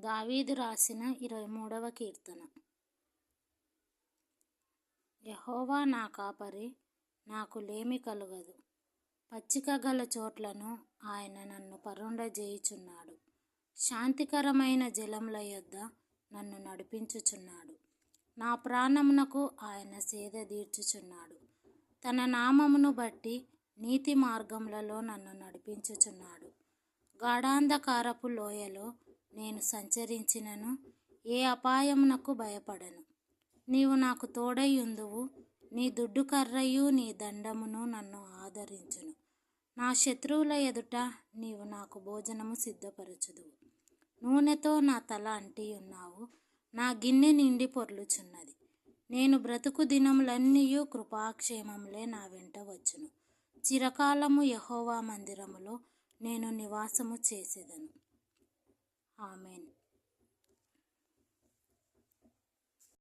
దావీదు రాసిన ఇరవై మూడవ కీర్తన. యహోవా నా కాపరి నాకు లేమి కలుగదు. పచ్చిక గల చోట్లను ఆయన నన్ను పరుండజేయుచున్నాడు. శాంతికరమైన జలముల యొద్ద నన్ను నడిపించుచున్నాడు. నా ప్రాణమునకు ఆయన సేద తీర్చుచున్నాడు. తన నామమును బట్టి నీతి మార్గములలో నన్ను నడిపించుచున్నాడు. గాఢాంధకారపు లోయలో నేను సంచరించినను ఏ అపాయమునకు భయపడను. నీవు నాకు తోడై ఉందువు నీ దుడ్డు కర్రయు నీ దండమును నన్ను ఆదరించును. నా శత్రువుల ఎదుట నీవు నాకు భోజనము సిద్ధపరచుదువు. నూనెతో నా తల అంటి ఉన్నావు నా గిన్నె నిండి పొర్లుచున్నది. నేను బ్రతుకు దినములన్నీయు కృపాక్షేమములే నా వెంట వచ్చును. చిరకాలము యహోవా మందిరములో నేను నివాసము చేసేదను. ஆமேன்